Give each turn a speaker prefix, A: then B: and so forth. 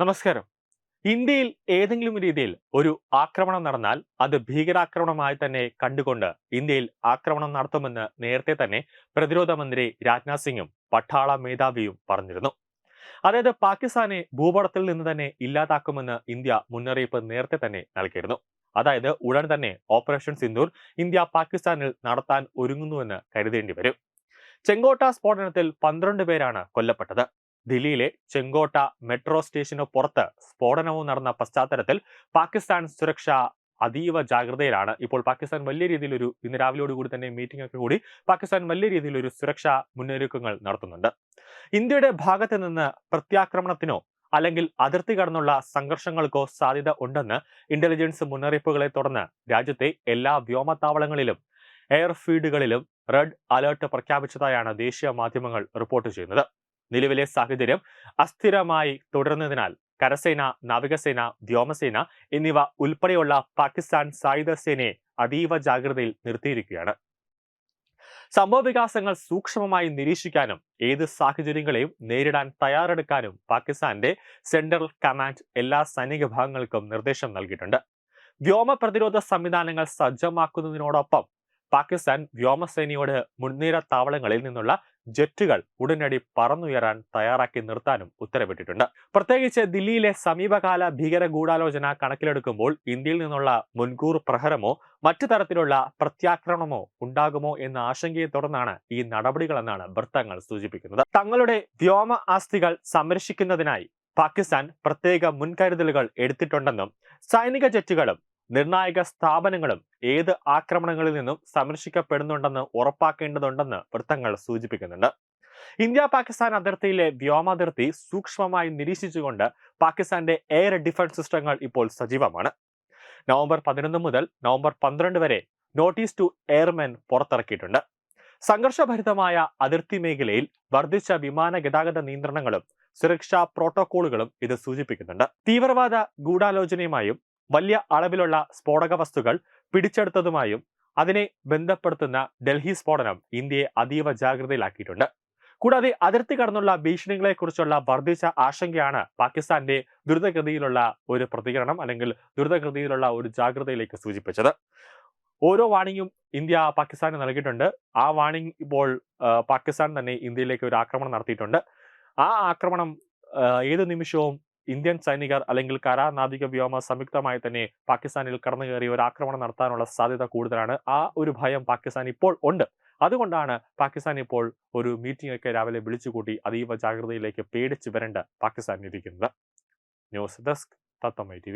A: നമസ്കാരം. ഇന്ത്യയിൽ ഏതെങ്കിലും രീതിയിൽ ഒരു ആക്രമണം നടന്നാൽ അത് ഭീകരാക്രമണമായി തന്നെ കണ്ടുകൊണ്ട് ഇന്ത്യയിൽ ആക്രമണം നടത്തുമെന്ന് നേരത്തെ തന്നെ പ്രതിരോധ മന്ത്രി രാജ്നാഥ് സിംഗും പട്ടാള മേധാവിയും പറഞ്ഞിരുന്നു. അതായത് പാകിസ്ഥാനെ ഭൂപടത്തിൽ നിന്ന് തന്നെ ഇല്ലാതാക്കുമെന്ന് ഇന്ത്യ മുന്നറിയിപ്പ് നേരത്തെ തന്നെ നൽകിയിരുന്നു. അതായത് ഉടൻ തന്നെ ഓപ്പറേഷൻ സിന്ദൂർ ഇന്ത്യ പാകിസ്ഥാനിൽ നടത്താൻ ഒരുങ്ങുന്നുവെന്ന് കരുതേണ്ടി വരും. ചെങ്കോട്ട സ്ഫോടനത്തിൽ പന്ത്രണ്ട് പേരാണ് കൊല്ലപ്പെട്ടത്. ദില്ലിയിലെ ചെങ്കോട്ട മെട്രോ സ്റ്റേഷനു പുറത്ത് സ്ഫോടനവും നടന്ന പശ്ചാത്തലത്തിൽ പാകിസ്ഥാൻ സുരക്ഷ അതീവ ജാഗ്രതയിലാണ്. ഇപ്പോൾ പാകിസ്ഥാൻ വലിയ രീതിയിലൊരു ഇന്ന് രാവിലെയോടുകൂടി തന്നെ മീറ്റിംഗ് ഒക്കെ കൂടി പാകിസ്ഥാൻ വലിയ രീതിയിൽ ഒരു സുരക്ഷാ മുന്നൊരുക്കങ്ങൾ നടത്തുന്നുണ്ട്. ഇന്ത്യയുടെ ഭാഗത്ത് നിന്ന് പ്രത്യാക്രമണത്തിനോ അല്ലെങ്കിൽ അതിർത്തി കടന്നുള്ള സംഘർഷങ്ങൾക്കോ സാധ്യത ഉണ്ടെന്ന് ഇന്റലിജൻസ് മുന്നറിയിപ്പുകളെ തുടർന്ന് രാജ്യത്തെ എല്ലാ വ്യോമത്താവളങ്ങളിലും എയർഫീൽഡുകളിലും റെഡ് അലേർട്ട് പ്രഖ്യാപിച്ചതായാണ് ദേശീയ മാധ്യമങ്ങൾ റിപ്പോർട്ട് ചെയ്യുന്നത്. നിലവിലെ സാഹചര്യം അസ്ഥിരമായി തുടരുന്നതിനാൽ കരസേന നാവികസേന വ്യോമസേന എന്നിവ ഉൾപ്പെടെയുള്ള പാകിസ്ഥാൻ സായുധ സേനയെ അതീവ ജാഗ്രതയിൽ നിർത്തിയിരിക്കുകയാണ്. സംഭവ വികാസങ്ങൾ സൂക്ഷ്മമായി നിരീക്ഷിക്കാനും ഏത് സാഹചര്യങ്ങളെയും നേരിടാൻ തയ്യാറെടുക്കാനും പാകിസ്ഥാന്റെ സെൻട്രൽ കമാൻഡ് എല്ലാ സൈനിക വിഭാഗങ്ങൾക്കും നിർദ്ദേശം നൽകിയിട്ടുണ്ട്. വ്യോമ പ്രതിരോധ സംവിധാനങ്ങൾ സജ്ജമാക്കുന്നതിനോടൊപ്പം പാകിസ്ഥാൻ വ്യോമസേനയോട് മുൻനിര താവളങ്ങളിൽ നിന്നുള്ള ജെറ്റുകൾ ഉടനടി പറന്നുയരാൻ തയ്യാറാക്കി നിർത്താനും ഉത്തരവിട്ടിട്ടുണ്ട്. പ്രത്യേകിച്ച് ദില്ലിയിലെ സമീപകാല ഭീകര ഗൂഢാലോചന കണക്കിലെടുക്കുമ്പോൾ ഇന്ത്യയിൽ നിന്നുള്ള മുൻകൂർ പ്രഹരമോ മറ്റു തരത്തിലുള്ള പ്രത്യാക്രമണമോ ഉണ്ടാകുമോ എന്ന ആശങ്കയെ തുടർന്നാണ് ഈ നടപടികളെന്നാണ് വൃത്തങ്ങൾ സൂചിപ്പിക്കുന്നത്. തങ്ങളുടെ വ്യോമ ആസ്തികൾ സംരക്ഷിക്കുന്നതിനായി പാകിസ്ഥാൻ പ്രത്യേക മുൻകരുതലുകൾ എടുത്തിട്ടുണ്ടെന്നും സൈനിക ജെറ്റുകളും നിർണായക സ്ഥാപനങ്ങളും ഏത് ആക്രമണങ്ങളിൽ നിന്നും സംരക്ഷിക്കപ്പെടുന്നുണ്ടെന്ന് ഉറപ്പാക്കേണ്ടതുണ്ടെന്ന് വൃത്തങ്ങൾ സൂചിപ്പിക്കുന്നുണ്ട്. ഇന്ത്യ പാകിസ്ഥാൻ അതിർത്തിയിലെ വ്യോമാതിർത്തി സൂക്ഷ്മമായി നിരീക്ഷിച്ചുകൊണ്ട് പാകിസ്ഥാന്റെ എയർ ഡിഫൻസ് സിസ്റ്റങ്ങൾ ഇപ്പോൾ സജീവമാണ്. നവംബർ പതിനൊന്ന് മുതൽ നവംബർ പന്ത്രണ്ട് വരെ നോട്ടീസ് ടു എയർമെൻ പുറത്തിറക്കിയിട്ടുണ്ട്. സംഘർഷഭരിതമായ അതിർത്തി മേഖലയിൽ വർദ്ധിച്ച വിമാന ഗതാഗത നിയന്ത്രണങ്ങളും സുരക്ഷാ പ്രോട്ടോകോളുകളും ഇത് സൂചിപ്പിക്കുന്നുണ്ട്. തീവ്രവാദ ഗൂഢാലോചനയുമായും വലിയ അളവിലുള്ള സ്ഫോടക വസ്തുക്കൾ പിടിച്ചെടുത്തതുമായും അതിനെ ബന്ധപ്പെടുത്തുന്ന ഡൽഹി സ്ഫോടനം ഇന്ത്യയെ അതീവ ജാഗ്രതയിലാക്കിയിട്ടുണ്ട്. കൂടാതെ അതിർത്തി കടന്നുള്ള ഭീഷണികളെക്കുറിച്ചുള്ള വർദ്ധിച്ച ആശങ്കയാണ് പാകിസ്ഥാന്റെ ദ്രുതഗതിയിലുള്ള ഒരു പ്രതികരണം അല്ലെങ്കിൽ ദ്രുതഗതിയിലുള്ള ഒരു ജാഗ്രതയിലേക്ക് സൂചിപ്പിച്ചത്. ഓരോ വാണിങ്ങും ഇന്ത്യ പാകിസ്ഥാന് നൽകിയിട്ടുണ്ട്. ആ വാണിംഗ് ഇപ്പോൾ പാകിസ്ഥാൻ തന്നെ ഇന്ത്യയിലേക്ക് ഒരു ആക്രമണം നടത്തിയിട്ടുണ്ട്. ആ ആക്രമണം ഏത് നിമിഷവും ഇന്ത്യൻ സൈനികർ അല്ലെങ്കിൽ കരാർ നാവിക വ്യോമ സംയുക്തമായി തന്നെ പാകിസ്ഥാനിൽ കടന്നു കയറി ഒരു ആക്രമണം നടത്താനുള്ള സാധ്യത കൂടുതലാണ്. ആ ഒരു ഭയം പാകിസ്ഥാൻ ഇപ്പോൾ ഉണ്ട്. അതുകൊണ്ടാണ് പാകിസ്ഥാൻ ഇപ്പോൾ ഒരു മീറ്റിംഗ് ഒക്കെ രാവിലെ വിളിച്ചുകൂട്ടി അതീവ ജാഗ്രതയിലേക്ക് പേടിച്ചു വരേണ്ട പാകിസ്ഥാൻ ഇരിക്കുന്നത് ന്യൂസ് ഡെസ്ക് തത്തമ്മ ടി